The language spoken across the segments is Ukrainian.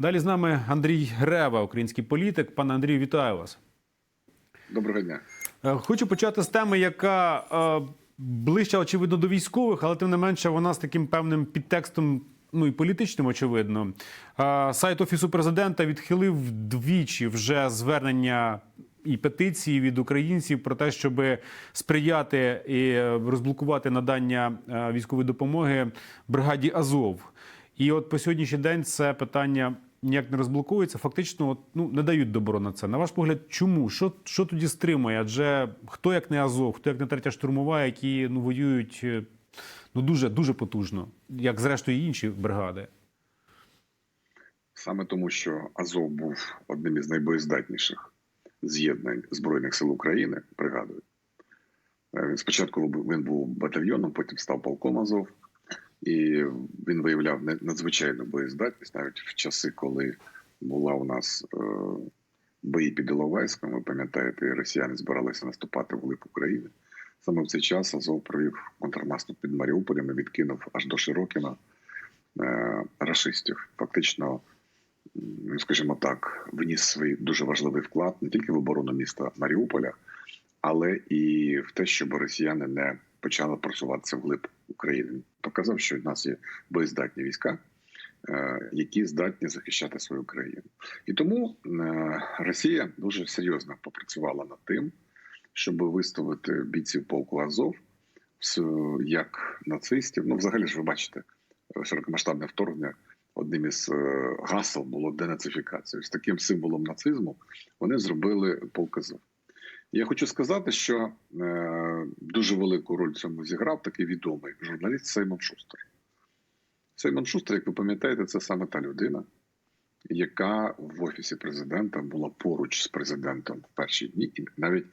Далі з нами Андрій Грева, український політик. Пане Андрію, вітаю вас. Доброго дня. Е, Хочу почати з теми, яка е, ближча, очевидно, до військових, але тим не менше вона з таким певним підтекстом. Ну і політичним, очевидно. Е, Сайт офісу президента відхилив двічі вже звернення і петиції від українців про те, щоб сприяти і розблокувати надання військової допомоги бригаді Азов. І от по сьогоднішній день це питання ніяк не розблокується. Фактично, от, ну не дають добро на це. На ваш погляд, чому? Що, що тоді стримує? Адже хто як не Азов, хто як не третя штурмова, які ну воюють е, ну дуже дуже потужно, як зрештою інші бригади. Саме тому, що Азов був одним із найбоєздатніших з'єднань Збройних сил України, пригадую. Е, спочатку він був батальйоном, потім став полком Азов, і він виявляв надзвичайну боєздатність навіть в часи, коли була у нас е, бої під Іловайськом. Ви пам'ятаєте, росіяни збиралися наступати в глиб України. Саме в цей час Азов провів контрнаступ під Маріуполем і відкинув аж до Широкіна е, рашистів. Фактично, м, скажімо так, вніс свій дуже важливий вклад не тільки в оборону міста Маріуполя, але і в те, щоб росіяни не почали просуватися вглиб України. Показав, що в нас є боєздатні війська, е, які здатні захищати свою країну. І тому е, Росія дуже серйозно попрацювала над тим, щоб виставити бійців полку Азов як нацистів. Ну, взагалі ж ви бачите, е, широкомасштабне вторгнення. Одним із гасел було денацифікація. З таким символом нацизму вони зробили полк Азов. Я хочу сказати, що е, дуже велику роль в цьому зіграв такий відомий журналіст Сеймон Шустер. Сеймон Шустер, як ви пам'ятаєте, це саме та людина, яка в офісі президента була поруч з президентом в перші дні і навіть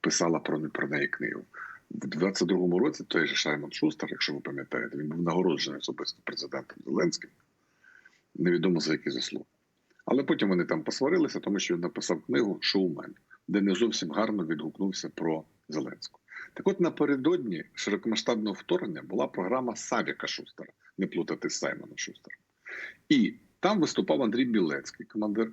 писала про, про неї книгу. В 22-му році той же Саймон Шустер, якщо ви пам'ятаєте, він був нагороджений особисто президентом Зеленським. Невідомо за які заслуги. Але потім вони там посварилися, тому що він написав книгу Шоумен, де не зовсім гарно відгукнувся про Зеленську. Так от напередодні широкомасштабного вторгнення була програма Савіка Шустера, не плутати з Саймоном Шустером. І там виступав Андрій Білецький, командир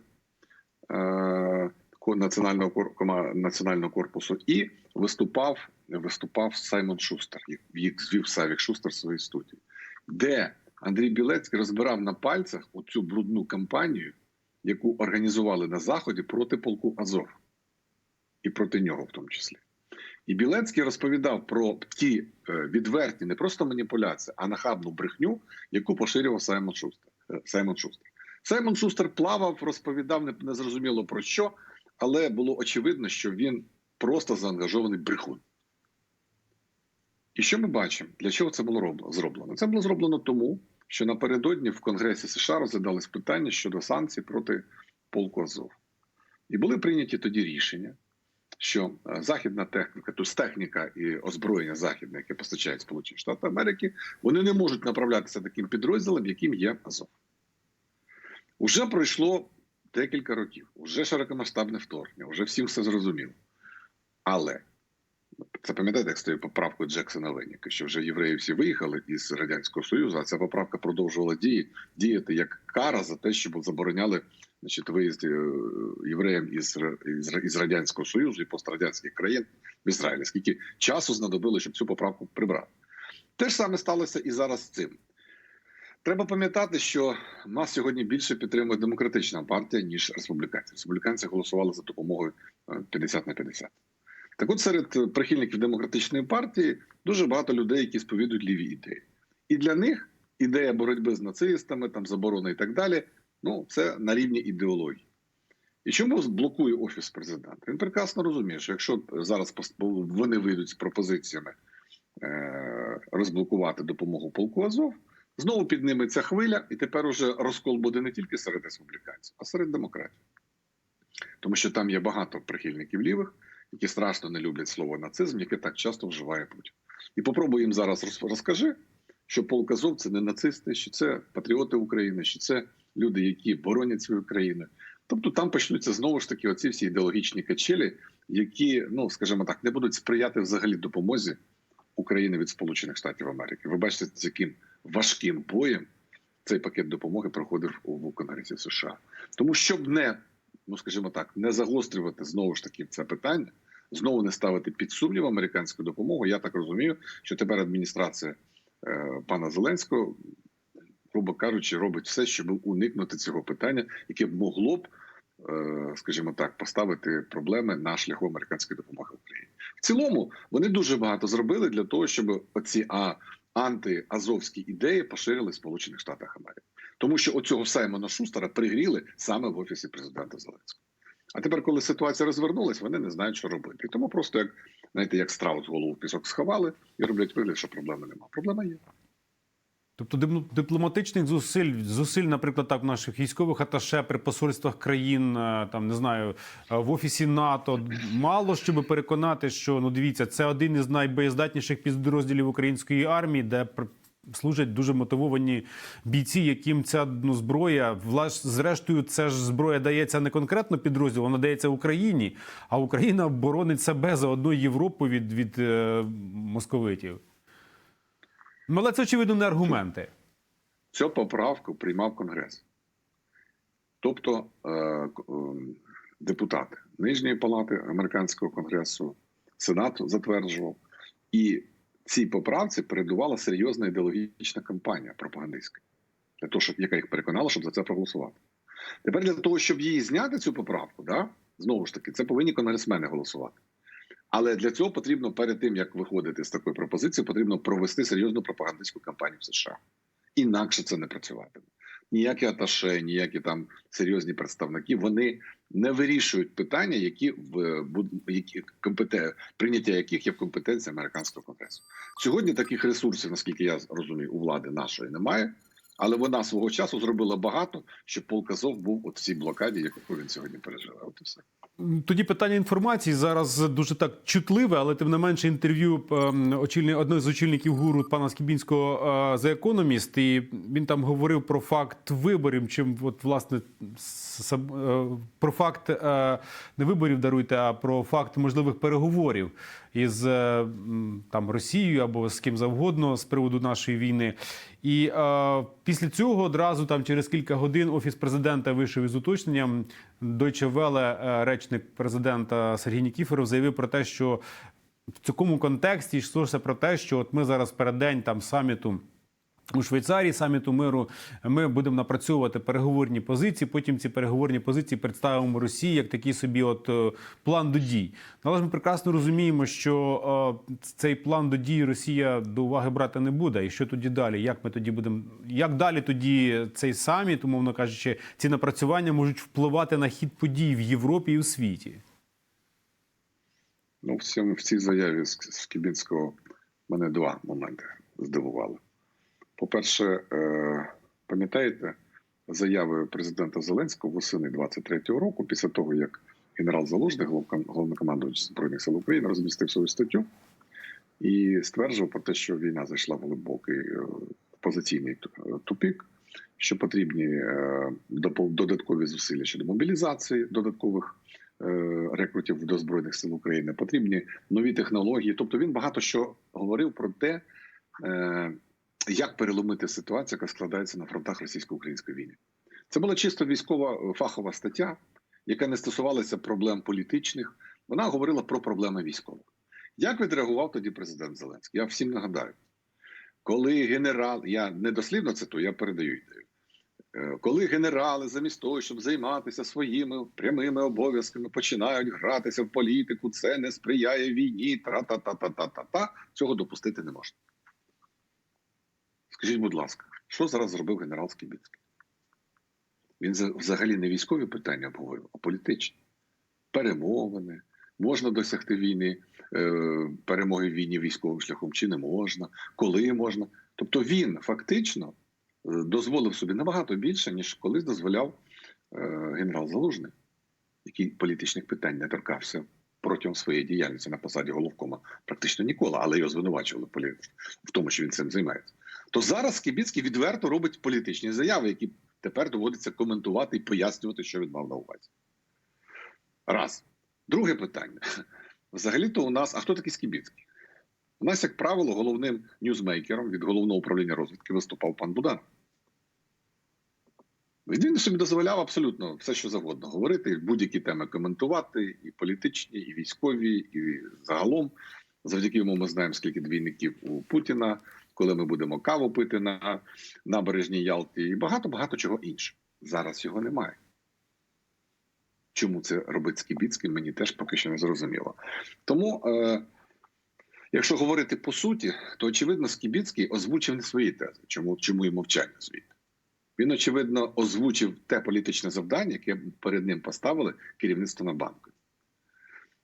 е- національного, національного корпусу, і виступав, виступав Саймон Шустер, їх звів Савік Шустер в своїй студії, де Андрій Білецький розбирав на пальцях оцю брудну кампанію, яку організували на Заході проти полку Азов. І проти нього в тому числі. І Білецький розповідав про ті е, відверті, не просто маніпуляції, а нахабну брехню, яку поширював Саймон Шустер. Е, Саймон Шустер. Саймон Шустер плавав, розповідав незрозуміло про що, але було очевидно, що він просто заангажований брехун. І що ми бачимо? Для чого це було зроблено? Це було зроблено тому, що напередодні в Конгресі США розглядались питання щодо санкцій проти полку Азов. І були прийняті тоді рішення, що е, західна техніка, тобто техніка і озброєння західне, яке постачають Сполучені Штати Америки, вони не можуть направлятися таким підрозділам, яким є Азов. Уже пройшло декілька років, уже широкомасштабне вторгнення, вже всім все зрозуміло. Але це пам'ятаєте, як тією поправкою Джексона Леніка, що вже євреї всі виїхали із Радянського Союзу, а ця поправка продовжувала дії, діяти як кара за те, щоб забороняли значить, виїзд е, євреям із, із, із Радянського Союзу і пострадянських країн в Ізраїль. Скільки часу знадобило, щоб цю поправку прибрати. Те ж саме сталося і зараз цим. Треба пам'ятати, що нас сьогодні більше підтримує демократична партія, ніж республіканці. Республіканці голосували за допомогою е, 50 на 50. Так от серед е, прихильників демократичної партії дуже багато людей, які сповідують ліві ідеї. І для них ідея боротьби з нацистами, там заборона і так далі, ну це на рівні ідеології. І чому блокує офіс президента? Він прекрасно розуміє, що якщо зараз вони вийдуть з пропозиціями е- розблокувати допомогу полку Азов, знову підніметься хвиля, і тепер уже розкол буде не тільки серед республіканців, а серед демократів. Тому що там є багато прихильників лівих, які страшно не люблять слово нацизм, яке так часто вживає Путін. І попробуй їм зараз розкажи, що полк Азов – це не нацисти, що це патріоти України, що це люди, які боронять свою країну. Тобто там почнуться знову ж таки оці всі ідеологічні качелі, які, ну скажімо так, не будуть сприяти взагалі допомозі України від Сполучених Штатів Америки. Ви бачите, з яким важким боєм цей пакет допомоги проходив у Конгресі США. Тому щоб не, ну скажімо так, не загострювати знову ж таки це питання, знову не ставити під сумнів американську допомогу. Я так розумію, що тепер адміністрація е, пана Зеленського, грубо кажучи, робить все, щоб уникнути цього питання, яке б могло б, е, скажімо так, поставити проблеми на шляху американської допомоги Україні. В цілому вони дуже багато зробили для того, щоб оці а, антиазовські ідеї поширили в Сполучених Штатах Америки, тому що оцього Саймона Шустера пригріли саме в офісі президента Зеленського. А тепер, коли ситуація розвернулась, вони не знають, що робити. І тому просто як знаєте, як страус голову в пісок сховали і роблять вигляд, що проблеми немає. Проблема є. Тобто дипло- дипломатичних зусиль, зусиль, наприклад, так наших військових аташе при посольствах країн, е, там не знаю, е, в офісі НАТО мало щоб переконати, що ну дивіться, це один із найбоєздатніших підрозділів української армії, де служать дуже мотивовані бійці, яким ця ну, зброя, влаш, зрештою, це ж зброя дається не конкретно підрозділу, вона дається Україні, а Україна боронить себе за одну Європу від, від е, московитів. Ну, але це очевидно не аргументи. Цю поправку приймав Конгрес. Тобто е, е, депутати Нижньої палати американського конгресу, Сенат затверджував. І цій поправці передувала серйозна ідеологічна кампанія пропагандистська, для того, щоб яка їх переконала, щоб за це проголосувати. Тепер для того, щоб її зняти, цю поправку, да, знову ж таки, це повинні конгресмени голосувати. Але для цього потрібно перед тим, як виходити з такої пропозиції, потрібно провести серйозну пропагандистську кампанію в США. Інакше це не працюватиме. Ніякі аташе, ніякі там серйозні представники вони не вирішують питання, які в які компете, прийняття яких є в компетенції американського конгресу. Сьогодні таких ресурсів, наскільки я розумію, у влади нашої немає. Але вона свого часу зробила багато, щоб полк Азов був в цій блокаді, яку він сьогодні переживе. От і все. Тоді питання інформації зараз дуже так чутливе, але тим не менше інтерв'ю очільни одного з очільників гуру пана Скібінського е, за економіст, і він там говорив про факт виборів. Чим от власне е, про факт е, не виборів даруйте, а про факт можливих переговорів із е, там Росією або з ким завгодно з приводу нашої війни. І е, після цього одразу там через кілька годин офіс президента вийшов із уточненням. Deutsche Welle, е, речник президента Сергій Нікіфоров заявив про те, що в цьому контексті йшлося про те, що от ми зараз переддень там саміту. У Швейцарії саміту миру ми будемо напрацьовувати переговорні позиції. Потім ці переговорні позиції представимо Росії як такий собі, от е, план до дій. Але ж ми прекрасно розуміємо, що е, цей план до дій Росія до уваги брати не буде. І що тоді далі? Як ми тоді будемо? Як далі тоді цей саміт, умовно кажучи, ці напрацювання можуть впливати на хід подій в Європі і у світі? Ну, в, цьому, в цій заяві з Кібінського мене два моменти здивували. По-перше, е, пам'ятаєте заяви президента Зеленського восени 23-го року, після того, як генерал Залужний, головнокомандувач Збройних сил України, розмістив свою статтю і стверджував про те, що війна зайшла в глибокий е, позиційний тупік, що потрібні е, додаткові зусилля щодо мобілізації додаткових е, рекрутів до збройних сил України, потрібні нові технології. Тобто він багато що говорив про те, е, як переломити ситуацію, яка складається на фронтах російсько-української війни. Це була чисто військова е, фахова стаття, яка не стосувалася проблем політичних. Вона говорила про проблеми військових. Як відреагував тоді президент Зеленський? Я всім нагадаю, коли генерал, я не дослівно цитую, я передаю ідею. Е, Коли генерали, замість того, щоб займатися своїми прямими обов'язками, починають гратися в політику, це не сприяє війні, тра-та-та-та-та-та-та, цього допустити не можна. Скажіть, будь ласка, що зараз зробив генерал Скібіцький? Він взагалі не військові питання обговорив, а політичні. Перемовини. Можна досягти війни, е, перемоги в війні військовим шляхом, чи не можна, коли можна. Тобто він фактично е, дозволив собі набагато більше, ніж колись дозволяв е, генерал Залужний, який політичних питань не торкався протягом своєї діяльності на посаді головкома практично ніколи, але його звинувачували в тому, що він цим займається. То зараз Скібіцький відверто робить політичні заяви, які тепер доводиться коментувати і пояснювати, що він мав на увазі. Раз. Друге питання. Взагалі-то у нас, а хто такий Скібіцький? У нас, як правило, головним ньюзмейкером від головного управління розвідки виступав пан Буданов. Він собі дозволяв абсолютно все, що завгодно говорити, будь-які теми коментувати, і політичні, і військові, і загалом. Завдяки йому ми знаємо, скільки двійників у Путіна, коли ми будемо каву пити на набережній Ялті, і багато багато чого іншого. Зараз його немає. Чому це робить Скібіцький, мені теж поки що не зрозуміло. Тому, е, якщо говорити по суті, то очевидно, Скібіцький озвучив не свої тези. Чому, чому і мовчання звідти? Він, очевидно, озвучив те політичне завдання, яке перед ним поставили керівництво на банку.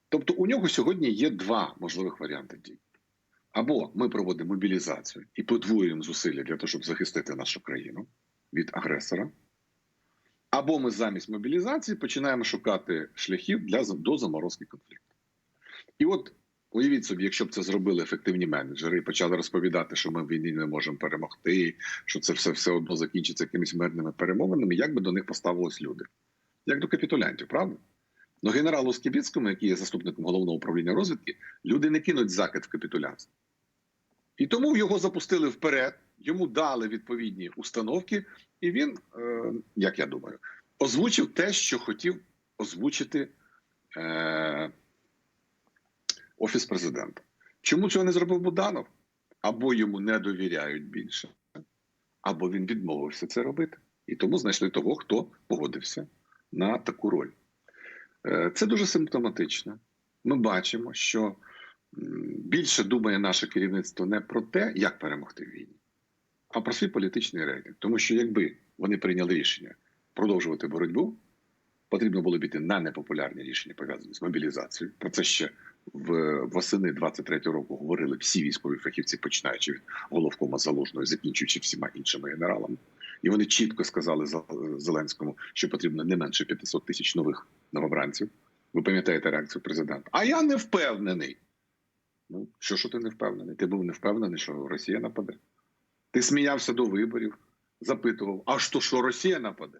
Тобто, у нього сьогодні є два можливих варіанти дій. Або ми проводимо мобілізацію і подвоюємо зусилля для того, щоб захистити нашу країну від агресора. Або ми замість мобілізації починаємо шукати шляхів для до заморозки конфлікту. І от уявіть собі, якщо б це зробили ефективні менеджери і почали розповідати, що ми в війні не можемо перемогти, що це все все одно закінчиться якимись мирними перемовинами, як би до них поставились люди? Як до капітулянтів, правда? Ну, генералу Скібіцькому, який є заступником головного управління розвідки, люди не кинуть закид в капітулянство. І тому його запустили вперед, йому дали відповідні установки, і він, е, як я думаю, озвучив те, що хотів озвучити е, Офіс президента. Чому цього не зробив Буданов? Або йому не довіряють більше, або він відмовився це робити. І тому знайшли того, хто погодився на таку роль. Е, Це дуже симптоматично. Ми бачимо, що більше думає наше керівництво не про те, як перемогти в війні, а про свій політичний рейтинг. Тому що якби вони прийняли рішення продовжувати боротьбу, потрібно було б піти на непопулярні рішення, пов'язані з мобілізацією. Про це ще в восени 23-го року говорили всі військові фахівці, починаючи від головкома залужного, закінчуючи всіма іншими генералами. І вони чітко сказали Зеленському, що потрібно не менше 500 тисяч нових новобранців. Ви пам'ятаєте реакцію президента? А я не впевнений. Ну, що що ти не впевнений? Ти був не впевнений, що Росія нападе. Ти сміявся до виборів, запитував: а що, що Росія нападе?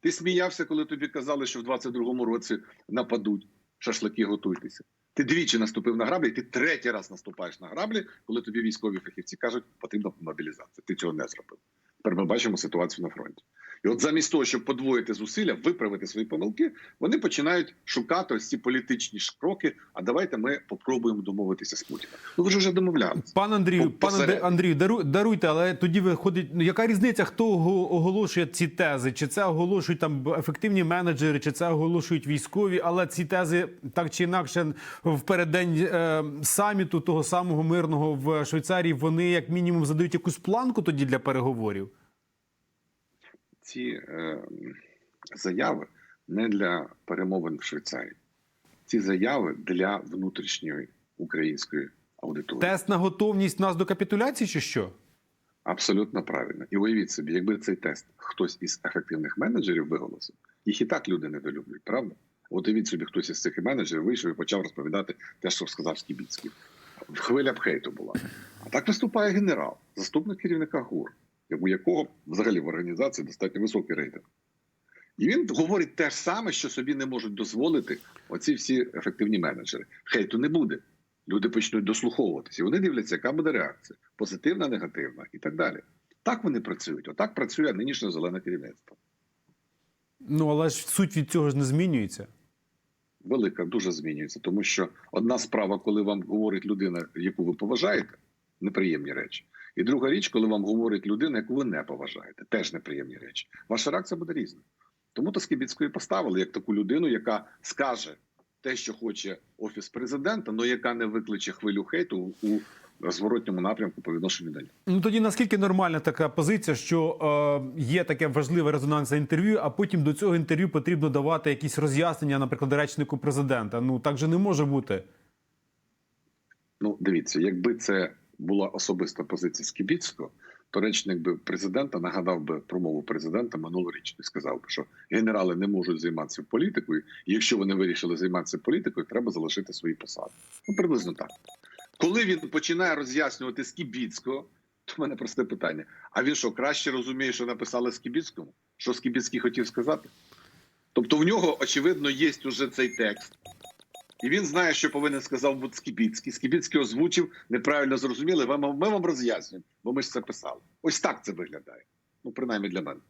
Ти сміявся, коли тобі казали, що в 22-му році нападуть. Шашлики готуйтеся. Ти двічі наступив на граблі, ти третій раз наступаєш на граблі, коли тобі військові фахівці кажуть, потрібна мобілізація. Ти цього не зробив. Тепер ми бачимо ситуацію на фронті. І от замість того, щоб подвоїти зусилля, виправити свої помилки, вони починають шукати ось ці політичні кроки. А давайте ми попробуємо домовитися з Путіним. Ну ви ж вже домовлялися. Пан Андрію, пан Андрію, дару, даруйте, але тоді виходить, ну яка різниця, хто оголошує ці тези? Чи це оголошують там ефективні менеджери, чи це оголошують військові? Але ці тези так чи інакше в переддень е, саміту того самого мирного в Швейцарії вони як мінімум задають якусь планку тоді для переговорів. Ці е, заяви не для перемовин в Швейцарії. Ці заяви для внутрішньої української аудиторії. Тест на готовність нас до капітуляції, чи що? Абсолютно правильно. І уявіть собі, якби цей тест хтось із ефективних менеджерів виголосив, їх і так люди недолюблюють, правда? От уявіть собі, хтось із цих менеджерів вийшов і почав розповідати те, що сказав Скібіцький. Хвиля б хейту була. А так виступає генерал, заступник керівника ГУР, у якого взагалі в організації достатньо високий рейтинг. І він говорить те ж саме, що собі не можуть дозволити оці всі ефективні менеджери. Хейту не буде. Люди почнуть дослуховуватися. І вони дивляться, яка буде реакція: позитивна, негативна і так далі. Так вони працюють. Отак працює нинішнє зелене керівництво. Ну але ж суть від цього ж не змінюється. Велика дуже змінюється, тому що одна справа, коли вам говорить людина, яку ви поважаєте, неприємні речі. І друга річ, коли вам говорить людина, яку ви не поважаєте, теж неприємні речі. Ваша реакція буде різна. Тому то Скібіцької поставили як таку людину, яка скаже те, що хоче офіс президента, але яка не викличе хвилю хейту у зворотньому напрямку по відношенню до нього. Ну тоді наскільки нормальна така позиція, що е, є таке важливе резонансне інтерв'ю, а потім до цього інтерв'ю потрібно давати якісь роз'яснення, наприклад, речнику президента. Ну так же не може бути. Ну, дивіться, якби це була особиста позиція Скібіцького, то речник би президента нагадав би промову президента минулорічну і сказав би, що генерали не можуть займатися політикою, і якщо вони вирішили займатися політикою, треба залишити свої посади. Ну, приблизно так. Коли він починає роз'яснювати Скібіцького, то в мене просте питання: а він що краще розуміє, що написали Скібіцькому? Що Скібіцький хотів сказати? Тобто в нього, очевидно, є уже цей текст. І він знає, що повинен сказав Скібіцький. Скібіцький озвучив, неправильно зрозуміли. Ми, ми вам роз'яснюємо, бо ми ж це писали. Ось так це виглядає. Ну, принаймні для мене.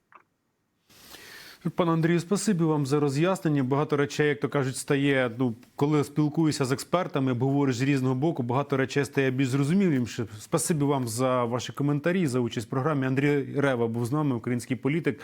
Пане Андрію, спасибі вам за роз'яснення. Багато речей, як то кажуть, стає. Ну, коли спілкуюся з експертами, говориш з різного боку, багато речей стає більш зрозумілим. Спасибі вам за ваші коментарі, за участь в програмі. Андрій Рева був з нами, український політик.